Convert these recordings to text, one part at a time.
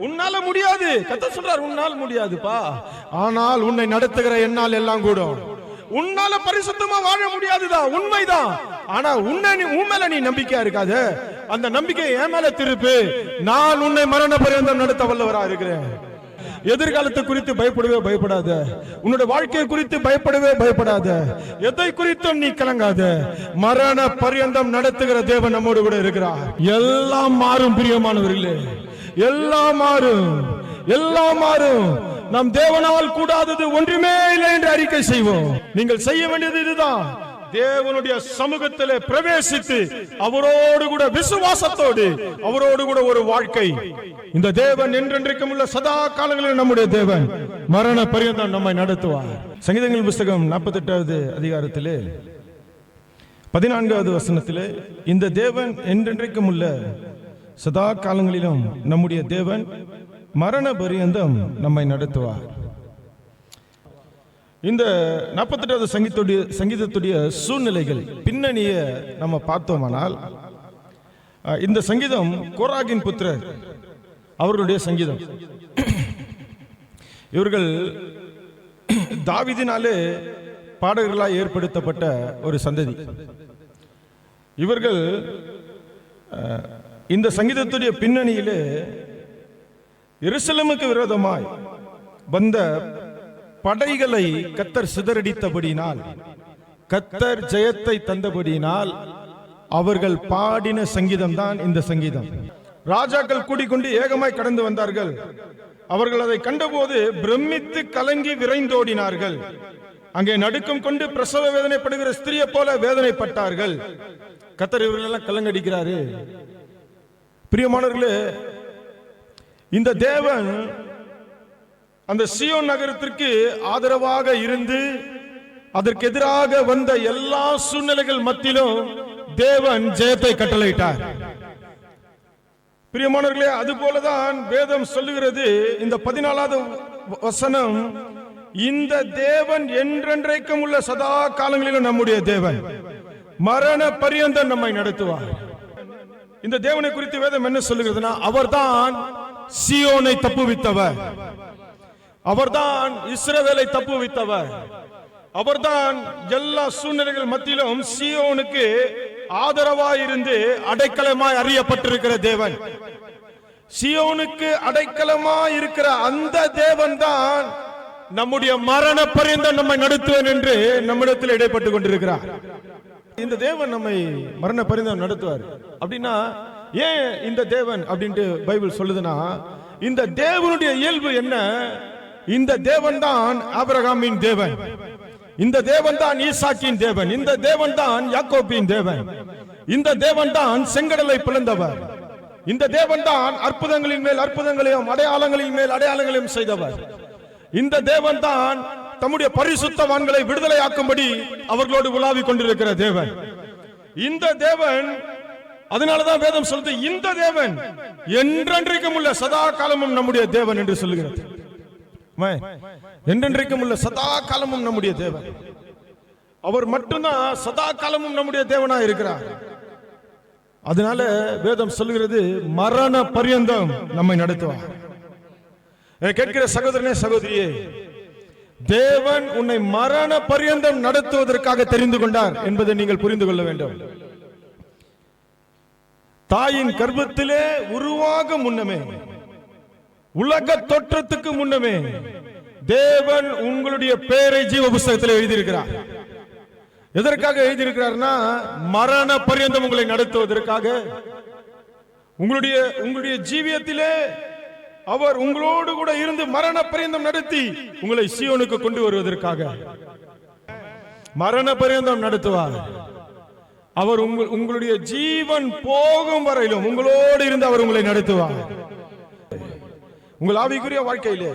உன்னால முடியாது. கத்த சொல்றார் உன்னால் முடியாதுப்பா. ஆனால் உன்னை நடத்துகிற என்னால் எல்லாம் கூடும். உன்னால பரிசுத்தமா வாழ முடியாதுதான் உண்மைதான். ஆனா உன்னை நீ- உன் மேல நீ நம்பிக்கையா இருக்காத. அந்த நம்பிக்கை என் மேல திருப்பு. நான் உன்னை மரண பரியந்தம் நடத்த வல்லவரா இருக்கிறேன். எதிர்காலத்தை குறித்து பயப்படவே பயப்படாத. உன்னுடைய வாழ்க்கை குறித்து பயப்படவே பயப்படாத. எதை குறித்தும் நீ கலங்காத. மரண பரியந்தம் நடத்துகிற தேவன் நம்மோடு கூட இருக்கிறார். எல்லாம் மாறும் பிரியமானவர்களே. எல்லாம் மாறும். எல்லாம் மாறும். நம் தேவனால் கூடாதது ஒன்றுமே இல்லை என்று அறிக்கை செய்வோம். நீங்கள் செய்ய வேண்டியது இதுதான். தேவனுடைய சமூகத்திலே பிரவேசித்து அவரோடு கூட விசுவாசத்தோடு அவரோடு கூட ஒரு வாழ்க்கை. இந்த தேவன் என்றென்றைக்கும் உள்ள சதா காலங்களில் நம்முடைய தேவன் மரண பரியந்தம் நம்மை நடத்துவார். சங்கீதங்கள் புஸ்தகம் நாற்பத்தி எட்டாவது அதிகாரத்திலே பதினான்காவது வசனத்திலே இந்த தேவன் என்றென்றைக்கும் உள்ள சதா காலங்களிலும் நம்முடைய தேவன் மரண பரியந்தம் நம்மை நடத்துவார். இந்த நாற்பத்தெட்டாவது சங்கீதத்துடைய சங்கீதத்துடைய சூழ்நிலைகள் பின்னணியை நம்ம பார்த்தோமானால் இந்த சங்கீதம் கோராகின் புத்திரர் அவர்களுடைய சங்கீதம். இவர்கள் தாவிதினாலே பாடகர்களால் ஏற்படுத்தப்பட்ட ஒரு சந்ததி. இவர்கள் இந்த சங்கீதத்துடைய பின்னணியிலே எருசலமுக்கு விரோதமாய் வந்த படைகளை கத்தர் சிதறடித்தபடினால் கத்தர் ஜெயத்தை தந்தபடினால் அவர்கள் பாடின சங்கீதம் தான் இந்த சங்கீதம். ராஜாக்கள் கூடிக்கொண்டு ஏகமாய் கடந்து வந்தார்கள். அவர்கள் அதை கண்டபோது பிரமித்து கலங்கி விரைந்தோடினார்கள். அங்கே நடுக்கம் கொண்டு பிரசவ வேதனைப்படுகிற ஸ்திரியை போல வேதனைப்பட்டார்கள். கத்தர் இவர்கள் எல்லாம் கலங்கடிக்கிறாரு. பிரியமானவர்களே இந்த தேவன் அந்த சியோன் நகரத்திற்கு ஆதரவாக இருந்து அதற்கு எதிராக வந்த எல்லா சூழ்நிலைகள் மத்தியிலும் தேவன் ஜெயத்தை கட்டளையிட்டார். பிரியமானவர்களே அது போலதான் வேதம் சொல்லுகிறது. இந்த பதினாலாவது வசனம் இந்த தேவன் என்றென்றைக்கும் உள்ள சதா காலங்களிலும் நம்முடைய தேவன் மரண பரியந்தம் நம்மை நடத்துவார். இந்த தேவனை குறித்து வேதம் என்ன சொல்லுகிறதுனா அவர்தான் சியோனை தப்புவித்தவர். அவர்தான் இஸ்ரவேலை தப்புவித்தவர். அவர்தான் எல்லா சூழ்நிலைகள் மத்தியிலும் சியோனுக்கு ஆதரவாய் இருந்து அடைக்கலமாய் அறியப்பட்டிருக்கிற தேவன். சியோனுக்கு அடைக்கலமாய் இருக்கிற அந்த தேவன் தான் நம்முடைய மரண பரியந்தம் நம்மை நடத்துவேன் என்று நம்மிடத்தில் இடைப்பட்டு கொண்டிருக்கிறார். இந்த தேவன் நம்மை மரண பரிந்தம் நடத்துவார். அப்படின்னா ஏன் இந்த தேவன் அப்படின்ட்டு பைபிள் சொல்லுதுன்னா இந்த தேவனுடைய இயல்பு என்ன? இந்த தேவன் தான் ஆபிரகாமின் தேவன். இந்த தேவன் தான் ஈசாக்கின் தேவன். இந்த தேவன் தான் யாக்கோப்பின் தேவன். இந்த தேவன் தான் செங்கடலை பிளந்தவர். இந்த தேவன் தான் அற்புதங்களின் மேல் அற்புதங்களையும் அடையாளங்களின் மேல் அடையாளங்களையும் செய்தவர். இந்த தேவன் தான் தம்முடைய பரிசுத்தவான்களை விடுதலையாக்கும்படி அவர்களோடு உலாவிக் கொண்டிருக்கிற தேவன். இந்த தேவன் அதனாலதான் வேதம் சொல்றது இந்த தேவன் என்றென்றைக்கும் உள்ள சதா காலமும் நம்முடைய தேவன் என்று சொல்லுகிறது. என்றென்றைக்கும் உள்ள சதா காலமும் நம்முடைய தேவன். அவர் மட்டும்தான் சதா காலமும் நம்முடைய தேவனா இருக்கிறார். அதனால வேதம் சொல்லுகிறது மரண பரியந்தம் நம்மை நடத்துவார். கேட்கிற சகோதரனே சகோதரியே தேவன் உன்னை மரண பரியந்தம் நடத்துவதற்காக தெரிந்து கொண்டார் என்பதை நீங்கள் புரிந்து கொள்ள வேண்டும். தாயின் கர்ப்பத்திலே உருவாக முன்னமே உலக தோற்றத்துக்கு முன்னமே தேவன் உங்களுடைய பெயரை ஜீவ புஸ்தகத்தில் எழுதியிருக்கிறார். எதற்காக எழுதியிருக்கிறார்னா மரண பரியந்தம் உங்களை நடத்துவதற்காக. உங்களுடைய உங்களுடைய ஜீவியத்திலே அவர் உங்களோடு கூட இருந்து மரண பரியந்தம் நடத்தி உங்களை சியோனுக்கு கொண்டு வருவதற்காக. மரண பரியந்தம் நடத்துவார். அவர் உங்கள் உங்களுடைய ஜீவன் போகும் வரையிலும் உங்களோடு இருந்து அவர் உங்களை நடத்துவார். உங்கள் ஆவிக்குரிய வாழ்க்கையிலே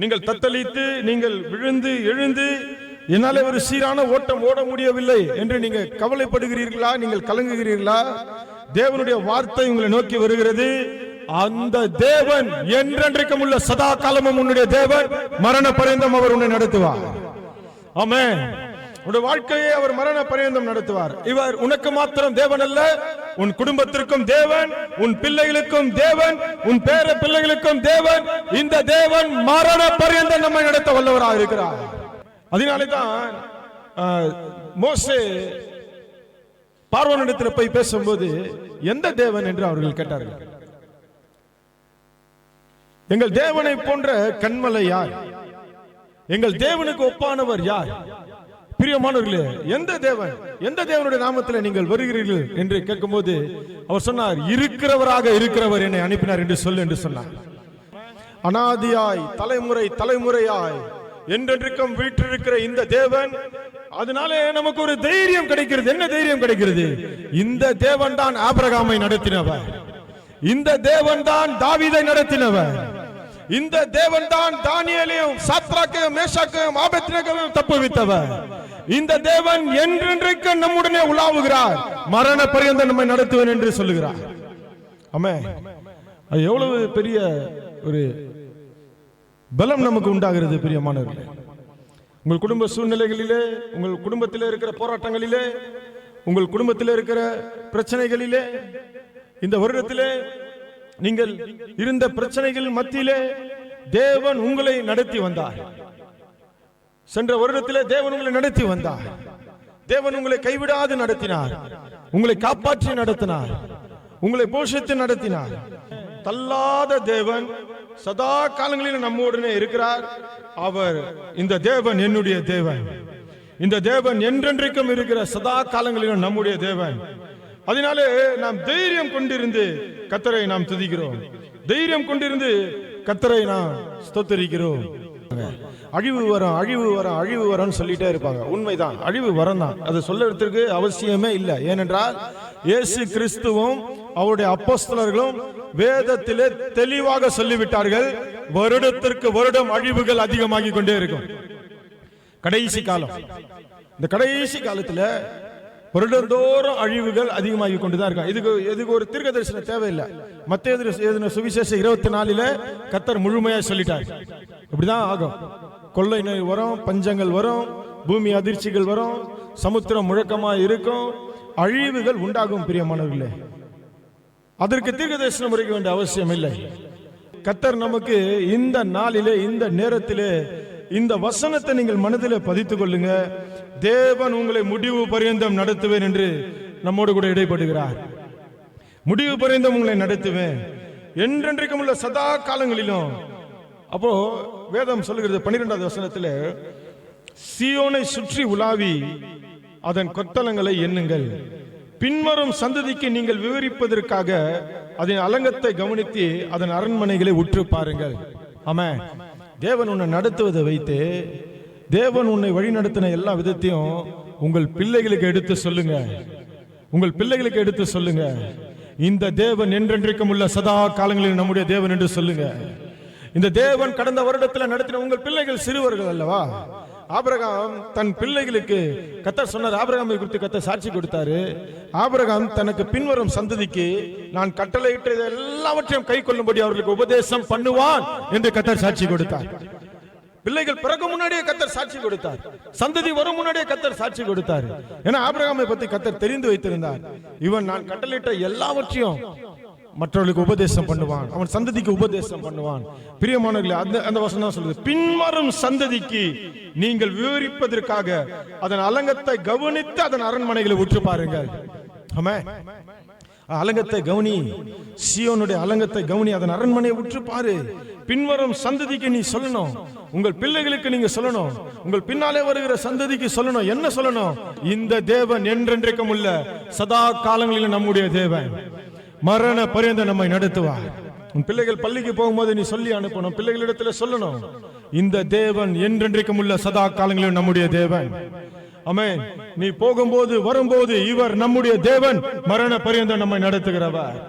நீங்கள் தத்தளித்து நீங்கள் விழுந்து எழுந்து என்னாலே ஒரு சீரான ஓட்டம் ஓட முடியவில்லை என்று நீங்க கவலைப்படுகிறீர்களா? நீங்கள் கலங்குகிறீர்களா? தேவனுடைய வார்த்தை உங்களை நோக்கி வருகிறது. அந்த தேவன் என்றென்றைக்கும் உள்ள சதா காலமும் உன்னுடைய தேவன். மரண பரிந்தம் அவர் உன்னை நடத்துவார். ஆமே உன்னுடைய வாழ்க்கையை அவர் மரண பரியந்தம் நடத்துவார். இவர் உனக்கு மாத்திரம் தேவன் அல்ல உன் குடும்பத்திற்கும் தேவன் உன் பிள்ளைகளுக்கும் தேவன் உன் பேர பிள்ளைகளுக்கும் தேவன். இந்த தேவன் மரண பரியந்தம் நம்மை நடத்த வல்லவராக இருக்கிறார். அதனாலே தான் ஆஹ், மோசே பார்வனிடத்தில் போய் பேசும்போது எந்த தேவன்? என்று அவர்கள் கேட்டார்கள். எங்கள் தேவனை போன்ற கண்மலை யார்? எங்கள் தேவனுக்கு ஒப்பானவர் யார்? பிரியமானவர்களே எந்த தேவன் எந்த தேவனுடைய நாமத்தில் நீங்கள் வருகிறீர்கள் என்று கேட்கும்போது அவர் சொன்னார் இருக்கிறவராக இருக்கிறவர் என்னை அனுப்பினார் என்று சொல்லு என்று சொன்னார். அனாதியாய் தலைமுறை தலைமுறையாய் என்றென்றைக்கும் வீற்றிருக்கிற இந்த தேவன் அதனாலே நமக்கு ஒரு தைரியம் கிடைக்கிறது. என்ன தைரியம் கிடைக்கிறது? இந்த தேவன் தான் ஆபிரகாமை நடத்தினவர். இந்த தேவன் தான் தாவீதை நடத்தினவர். இந்த தேவன் தான் தானியலையும் சாத்ராக்கையும் மேஷாக்கையும் ஆபத்தினகையும் தப்புவித்தவர் இந்த தேவன் என்றென்றைக்கு நம்முடனே உலாவுகிறார். மரண பரியந்த நம்மை நடத்துவேன் என்று சொல்லுகிறார். ஆமே அது எவ்வளவு பெரிய ஒரு பலம் நமக்கு உண்டாகிறது பிரியமானவர்களே உங்கள் குடும்ப சூழ்நிலைகளிலே உங்கள் குடும்பத்தில் இருக்கிற போராட்டங்களிலே உங்கள் குடும்பத்தில் இருக்கிற பிரச்சனைகளிலே இந்த வருடத்திலே நீங்கள் இருந்த பிரச்சனைகள் மத்தியிலே தேவன் உங்களை நடத்தி வந்தார். சென்ற வருடத்திலே தேவன் உங்களை நடத்தி வந்தார். தேவன் உங்களை கைவிடாது நடத்தினார். உங்களை காப்பாற்றி நடத்தினார். உங்களை போஷித்து நடத்தினார். தள்ளாத தேவன் சதா காலங்களில் நம்முடனே இருக்கிறார். அவர் இந்த தேவன் என்னுடைய தேவன். இந்த தேவன் என்றென்றைக்கும் இருக்கிற சதா காலங்களிலும் நம்முடைய தேவன். அதனாலே நாம் தைரியம் கொண்டிருந்து கத்தரை நாம் துதிக்கிறோம். தைரியம் கொண்டிருந்து கத்தரை நாம் ஸ்தோத்தரிக்கிறோம். அழிவு வரும் அழிவு வரும் அழிவு வரும்னு சொல்லிட்டே இருப்பாங்க. உண்மைதான். அழிவு வரம் தான் அது சொல்லறதுக்கு அவசியமே இல்லை. ஏனென்றால் இயேசு கிறிஸ்துவும் அவருடைய அப்போஸ்தலர்களும் வேதத்திலே தெளிவாக சொல்லிவிட்டார்கள். வருடத்திற்கு வருடம் அழிவுகள் அதிகமாகி கொண்டே இருக்கும். கடைசி காலம். இந்த கடைசி காலத்துல வருடந்தோறும் அழிவுகள் அதிகமாகி கொண்டுதான் இருக்கும் இதுக்கு இதுக்கு ஒரு தீர்க்க தரிசனம் தேவையில்லை. மத்திய எழுதின சுவிசேஷம் இருபத்தி நாலுல கத்தர் முழுமையா சொல்லிட்டார். இப்படிதான் ஆகும். கொள்ளை நோய் வரும் பஞ்சங்கள் வரும் பூமி அதிர்ச்சிகள் வரும் சமுத்திரம் முழக்கமா இருக்கும் அழிவுகள் உண்டாகும் பிரியமானவர்களே. அதற்கு தீர்க்க தரிசனம் முறைக்க வேண்டிய அவசியம் இல்லை. கத்தர் நமக்கு இந்த நாளிலே இந்த நேரத்திலே இந்த வசனத்தை நீங்கள் மனதிலே பதித்துக் கொள்ளுங்க. தேவன் உங்களை முடிவு பரியந்தம் நடத்துவேன் என்று நம்மோடு கூட இடைப்படுகிறார். முடிவு பரியந்தம் உங்களை நடத்துவேன். என்றென்றைக்கும் உள்ள சதா காலங்களிலும் அப்போ வேதம் சொல்லுகிறது பன்னிரெண்டாவது வசனத்தில் சியோனை சுற்றி உலாவி அதன் கொத்தளங்களை எண்ணுங்கள். பின்வரும் சந்ததிக்கு நீங்கள் விவரிப்பதற்காக அதன் அலங்கத்தை கவனித்து அதன் அரண்மனைகளை உற்று பாருங்கள். ஆமாம் தேவன் உன்னை நடத்துவதை வைத்து தேவன் உன்னை வழி நடத்தின எல்லா விதத்தையும் உங்கள் பிள்ளைகளுக்கு எடுத்து சொல்லுங்க. உங்கள் பிள்ளைகளுக்கு எடுத்து சொல்லுங்க. இந்த தேவன் என்றென்றைக்கும் உள்ள சதா காலங்களில் நம்முடைய தேவன் என்று சொல்லுங்க. இந்த தேவன் கடந்த வருடத்தில் நடத்தின உங்கள் பிள்ளைகள் சிறுவர்கள் அல்லவா? ஆபிரகாம் தன் பிள்ளைகளுக்கு கத்தர் சொன்னார் ஆபிரகாமை குறித்து கத்தர் சாட்சி கொடுத்தாரு. ஆபிரகாம் தனக்கு பின்வரும் சந்ததிக்கு நான் கட்டளையிட்டது எல்லாவற்றையும் கை கொள்ளும்படி அவர்களுக்கு உபதேசம் பண்ணுவான் என்று கத்தர் சாட்சி கொடுத்தார். பிள்ளைகள் பிறகு முன்னாடியே கத்தர் சாட்சி கொடுத்தார். சந்ததி வரும் முன்னாடியே கத்தர் சாட்சி கொடுத்தார். ஏன்னா ஆபிரகாமை பத்தி கத்தர் தெரிந்து வைத்திருந்தார். இவன் நான் கட்டளையிட்ட எல்லாவற்றையும் மற்றவர்களுக்கு உபதேசம் பண்ணுவான். அவன் சந்ததிக்கு உபதேசம் பண்ணுவான். பிரியமானவர்களே அந்த அந்த வசனம் தான் சொல்லுது. பின்வரும் சந்ததிக்கு நீங்கள் விவரிப்பதற்காக அதன் அலங்கத்தை கவனித்து அதன் அரண்மனைகளை உற்று பாருங்கள். ஆமா அலங்கத்தை கவனி. சியோனுடைய அலங்கத்தை கவனி. அதன் அரண்மனையை உற்று பாரு பின்வரும் சந்ததிக்கு நீ சொல்லணும். உங்கள் பிள்ளைகளுக்கு நீங்க சொல்லணும். உங்கள் பின்னாலே வருகிற சந்ததிக்கு சொல்லணும். என்ன சொல்லணும்? இந்த தேவன் என்றென்றைக்கும் உள்ள சதா காலங்களில் நம்முடைய தேவன். மரண பரியந்த நம்மை நடத்துவார். உன் பிள்ளைகள் பள்ளிக்கு போகும்போது நீ சொல்லி அனுப்பணும். பிள்ளைகளிடத்துல சொல்லணும். இந்த தேவன் என்றென்றைக்கும் உள்ள சதா காலங்களில் நம்முடைய தேவன். ஆமென் நீ போகும்போது வரும்போது இவர் நம்முடைய தேவன். மரண பரியந்த நம்மை நடத்துகிறவர்.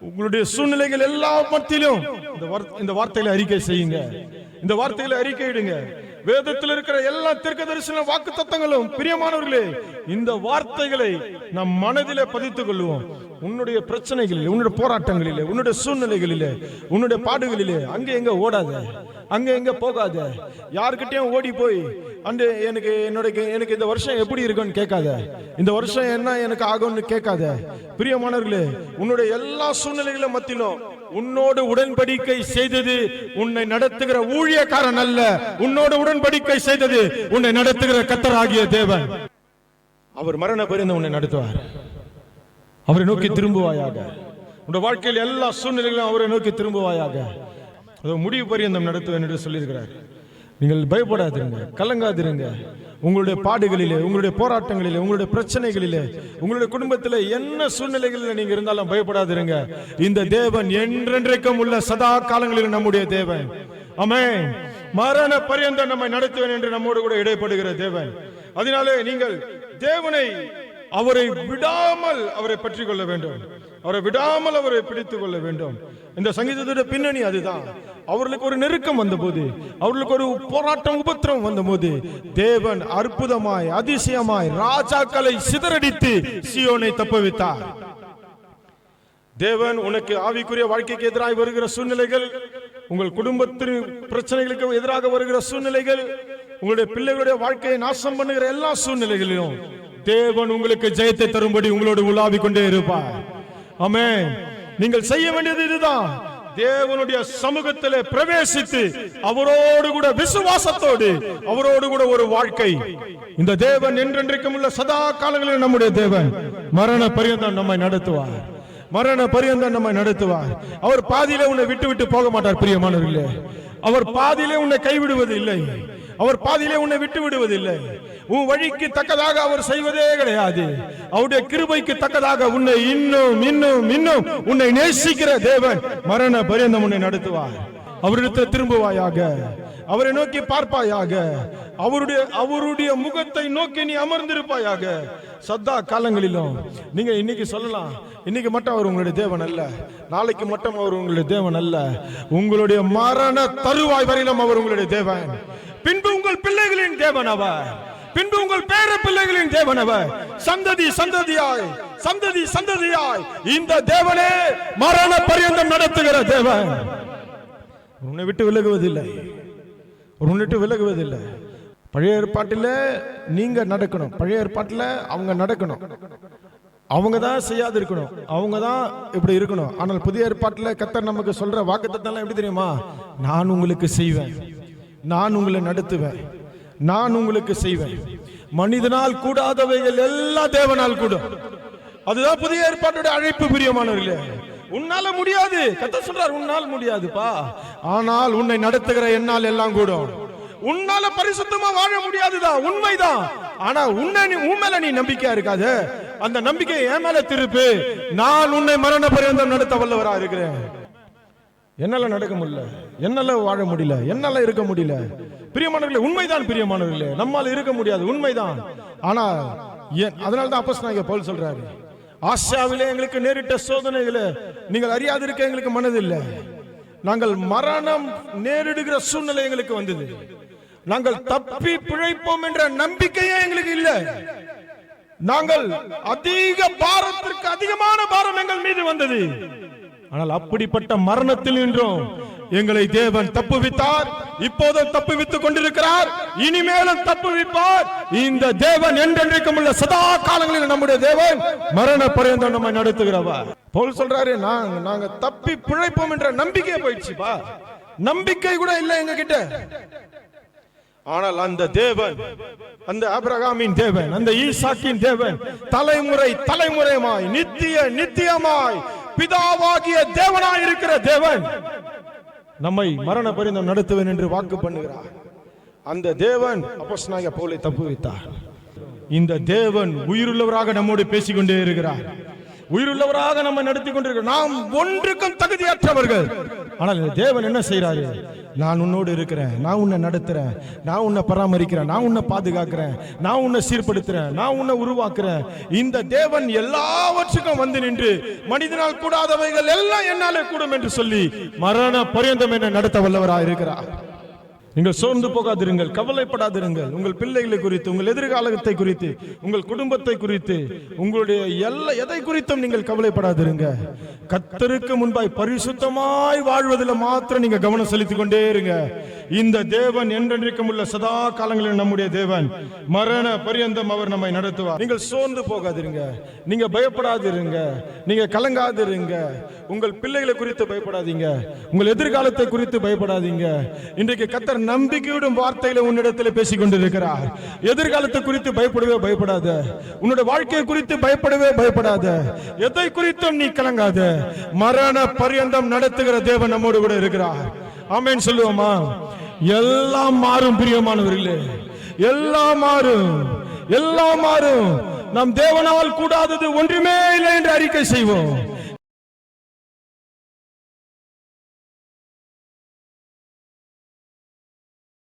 உங்களுடைய சூழ்நிலைகள் எல்லா மத்தியிலும் இந்த வார்த்தை- இந்த வார்த்தையில அறிக்கை செய்யுங்க. இந்த வார்த்தையில அறிக்கையிடுங்க வேதத்தில் இருக்கிற எல்லா தீர்க்க தரிசன வாக்கு தத்தங்களும் பிரியமானவர்களே இந்த வார்த்தைகளை நம் மனதிலே பதித்துக் கொள்வோம் உன்னுடைய பிரச்சனைகளில் உன்னுடைய போராட்டங்களிலே உன்னுடைய சூழ்நிலைகளிலே உன்னுடைய பாடுகளிலே அங்க எங்க ஓடாத அங்க எங்க போகாத யாருக்கிட்டையும் ஓடி போய் அந்த எனக்கு என்னோட எனக்கு இந்த வருஷம் எப்படி இருக்குன்னு கேட்காத இந்த வருஷம் என்ன எனக்கு ஆகும்னு கேட்காத. பிரியமானவர்களே உன்னுடைய எல்லா சூழ்நிலைகளும் மத்தியிலும் உன்னோடு உடன்படிக்கை செய்தது உன்னை நடத்துகிற ஊழியக்காரன் அல்ல. உன்னோடு உடன்படிக்கை செய்தது உன்னை நடத்துகிற கத்தராகிய தேவன். அவர் மரண பரிந்து உன்னை நடத்துவார். அவரை நோக்கி திரும்புவாயாக. உன் வாழ்க்கையில் எல்லா சூழ்நிலைகளும் அவரை நோக்கி திரும்புவாயாக. முடிவு பரியந்தம் நடத்துவேன் என்று சொல்லியிருக்கிறார். நீங்கள் பயப்படாதிருங்க கலங்காதிருங்க. உங்களுடைய பாடுகளிலே உங்களுடைய போராட்டங்களிலே உங்களுடைய பிரச்சனைகளிலே உங்களுடைய குடும்பத்தில் என்ன சூழ்நிலைகளில் நீங்க இருந்தாலும் பயப்படாதிருங்க. இந்த தேவன் என்றென்றைக்கும் உள்ள சதா காலங்களில் நம்முடைய தேவன். அமே மரண பரியந்தம் நம்மை நடத்துவேன் என்று நம்மோடு கூட இடைப்படுகிற தேவன். அதனாலே நீங்கள் தேவனை அவரை விடாமல் அவரை பற்றி கொள்ள வேண்டும். அவரை விடாமல் அவரை பிடித்துக் கொள்ள வேண்டும். இந்த சங்கீதத்தோட பின்னணி அதுதான். அவர்களுக்கு ஒரு நெருக்கம் வந்தபோது அவர்களுக்கு ஒரு போராட்டம் உபத்திரம் வந்தபோது தேவன் அற்புதமாய் அதிசயமாய் ராஜாக்களை சிதறடித்து சியோனை தப்புவித்தார். தேவன் உனக்கு ஆவிக்குரிய வாழ்க்கைக்கு எதிராக வருகிற சூழ்நிலைகள் உங்கள் குடும்பத்தின் பிரச்சனைகளுக்கு எதிராக வருகிற சூழ்நிலைகள் உங்களுடைய பிள்ளைகளுடைய வாழ்க்கையை நாசம் பண்ணுகிற எல்லா சூழ்நிலைகளிலும் தேவன் உங்களுக்கு ஜெயத்தை தரும்படி உங்களோடு உலாவிக் கொண்டே இருப்பார். ஆமென். நீங்கள் செய்ய வேண்டியது இதுதான். தேவனுடைய சமூகத்திலே பிரவேசித்து அவரோடு கூட விசுவாசத்தோடு அவரோடு கூட ஒரு வாழ்க்கை. இந்த தேவன் என்றென்றைக்கும் உள்ள சதா காலங்களில் நம்முடைய தேவன் மரண பரியந்தம் நம்மை நடத்துவார். மரண பரியந்தம் நம்மை நடத்துவார். அவர் பாதியிலே உன்னை விட்டு விட்டு போக மாட்டார் பிரியமானவர்களே. அவர் பாதியிலே உன்னை கைவிடுவது இல்லை அவர் பாதியிலே உன்னை விட்டு விடுவதில்லை. உன் வழிக்கு தக்கதாக அவர் செய்வதே கிடையாது. அவருடைய கிருபைக்கு தக்கதாக உன்னை இன்னும் இன்னும் இன்னும் உன்னை நேசிக்கிற தேவன் மரண பரியந்தம் உன்னை நடத்துவார். அவரிடத்தில் திரும்புவாயாக. அவரை நோக்கி பார்ப்பாயாக. அவருடைய அவருடைய முகத்தை நோக்கி நீ அமர்ந்திருப்பாயாக. சத்தா காலங்களிலும் நீங்க இன்னைக்கு சொல்லலாம் இன்னைக்கு மட்டும் அவர் உங்களுடைய தேவன் அல்ல. நாளைக்கு மட்டும் அவர் உங்களுடைய தேவன் அல்ல. உங்களுடைய மரண தருவாய் வரையிலும் அவர் உங்களுடைய தேவன். பின்பு உங்கள் பிள்ளைகளின் தேவன் அவர். பின்பு உங்கள் பேர பிள்ளைகளின் தேவனவர். சந்ததி சந்ததியாய் சந்ததி சந்ததியாய் இந்த தேவனே மரண பரியந்தம் நடத்துகிற தேவன். உன்னை விட்டு விலகுவதில்லை. உன்னை விட்டு விலகுவதில்லை. பழைய ஏற்பாட்டில் நீங்க நடக்கணும். பழைய ஏற்பாட்டில் அவங்க நடக்கணும். அவங்க தான் செய்யாது இருக்கணும் அவங்க தான் இப்படி இருக்கணும். ஆனால் புதிய ஏற்பாட்டில் கத்தர் நமக்கு சொல்ற வாக்குத்தத்தெல்லாம் எப்படி தெரியுமா? நான் உங்களுக்கு செய்வேன். நான் உங்களை நடத்துவேன். நான் உங்களுக்கு செய்வேன். மனிதனால் கூடாதவைகள் எல்லாம் தேவனால் கூடும். அதுதான் புதிய ஏற்பாட்டுடைய அழைப்பு பிரியமானவர்களே. உன்னால முடியாது. கத்த சொல்றார் உன்னால் முடியாதுப்பா. ஆனால் உன்னை நடத்துகிற என்னால் எல்லாம் கூடும். உன்னால பரிசுத்தமா வாழ முடியாதுதான் உண்மைதான். ஆனா உன்னை நீ உன் மேல நீ நம்பிக்கையா இருக்காது. அந்த நம்பிக்கை என் மேல திருப்பு. நான் உன்னை மரண பரியந்தம் நடத்த வல்லவரா இருக்கிறேன். என்னால நடக்க முடியல. என்னால வாழ முடியல. என்னால இருக்க முடியல. பிரியமானவர்களே உண்மைதான் பிரியமானவர்களே. நம்மால் இருக்க முடியாது உண்மைதான். ஆனா ஏன் அதனால தான் அப்பஸ் நான் பவுல் சொல்றாரு. ஆசியாவிலே எங்களுக்கு நேரிட்ட சோதனைகளை நீங்கள் அறியாதிருக்க எங்களுக்கு மனதில்லை. நாங்கள் மரணம் நேரிடுகிற சூழ்நிலை எங்களுக்கு வந்தது. நாங்கள் தப்பி பிழைப்போம் என்ற நம்பிக்கையே எங்களுக்கு இல்லை. நாங்கள் அதிக பாரத்திற்கு அதிகமான பாரம் எங்கள் மீது வந்தது. ஆனால் அப்படிப்பட்ட மரணத்தில் நின்றோம். எங்களை தேவன் தப்புவித்தார். இப்போதும் தப்புவித்துக் கொண்டிருக்கிறார். இனிமேலும் தப்புவிப்பார். இந்த தேவன் என்றென்றைக்கும் உள்ள சதா காலங்களில் நம்முடைய தேவன் மரண பரியந்தம் நம்மை நடத்துகிறவர். போல் சொல்றாரு நாங்க நாங்க தப்பி பிழைப்போம் என்ற நம்பிக்கை போயிடுச்சுப்பா நம்பிக்கை கூட இல்லை எங்க கிட்ட ஆனால் அந்த தேவன் அந்த அப்ரகாமின் தேவன் அந்த ஈசாக்கின் தேவன் தலைமுறை தலைமுறைமாய் நித்திய நித்தியமாய் பிதாவாகிய தேவனாய் இருக்கிற தேவன் நம்மை மரண பரிந்தம் நடத்துவேன் என்று வாக்கு பண்ணுகிறார். அந்த தேவன் அப்போஸ்நாய போலை தப்பு தப்புவித்தார். இந்த தேவன் உயிருள்ளவராக நம்மோடு பேசிக்கொண்டே இருக்கிறார். உயிருள்ளவராக நம்ம நடத்தி கொண்டிருக்கிறோம் நாம் ஒன்றுக்கும் தகுதியற்றவர்கள். ஆனால் தேவன் என்ன செய்கிறாரு நான் உன்னோடு இருக்கிறேன் நான் உன்னை நடத்துகிறேன் நான் உன்னை பராமரிக்கிறேன் நான் உன்னை பாதுகாக்கிறேன் நான் உன்னை சீர்படுத்துகிறேன் நான் உன்னை உருவாக்குறேன். இந்த தேவன் எல்லாவற்றுக்கும் வந்து நின்று மனிதனால் கூடாதவைகள் எல்லாம் என்னாலே கூடும் என்று சொல்லி மரண பரியந்தம் என்ன நடத்த வல்லவராக இருக்கிறார் நீங்கள் சோர்ந்து போகாதிருங்கள் கவலைப்படாதிருங்கள். உங்கள் பிள்ளைகளை குறித்து உங்கள் எதிர்காலத்தை குறித்து உங்கள் குடும்பத்தை குறித்து உங்களுடைய எல்லா எதை குறித்தும் நீங்கள் கவலைப்படாதிருங்க கத்தருக்கு முன்பாய் பரிசுத்தமாய் வாழ்வதில் மாத்திரம் நீங்க கவனம் செலுத்திக் கொண்டே இருங்க. இந்த தேவன் என்றென்றைக்கும் உள்ள சதா காலங்களில் நம்முடைய தேவன். மரண பரியந்தம் அவர் நம்மை நடத்துவார். நீங்கள் சோர்ந்து போகாதிருங்க. நீங்க பயப்படாதிருங்க. நீங்க கலங்காதிருங்க. உங்கள் பிள்ளைகளை குறித்து பயப்படாதீங்க. உங்கள் எதிர்காலத்தை குறித்து பயப்படாதீங்க. இன்றைக்கு கத்தர் நம்பிக்கையுடன் வார்த்தையில உன்னிடத்தில் பேசிக் கொண்டிருக்கிறார் எதிர்காலத்தை குறித்து பயப்படவே பயப்படாத. உன்னோட வாழ்க்கை குறித்து பயப்படவே பயப்படாத. எதை குறித்தும் நீ கலங்காத. மரண பரியந்தம் நடத்துகிற தேவன் நம்மோடு கூட இருக்கிறார். ஆமென் சொல்லுவோமா? எல்லாம் மாறும் பிரியமானவர்களே. எல்லாம் மாறும். எல்லாம் மாறும். நம் தேவனால் கூடாதது ஒன்றுமே இல்லை என்று அறிக்கை செய்வோம்.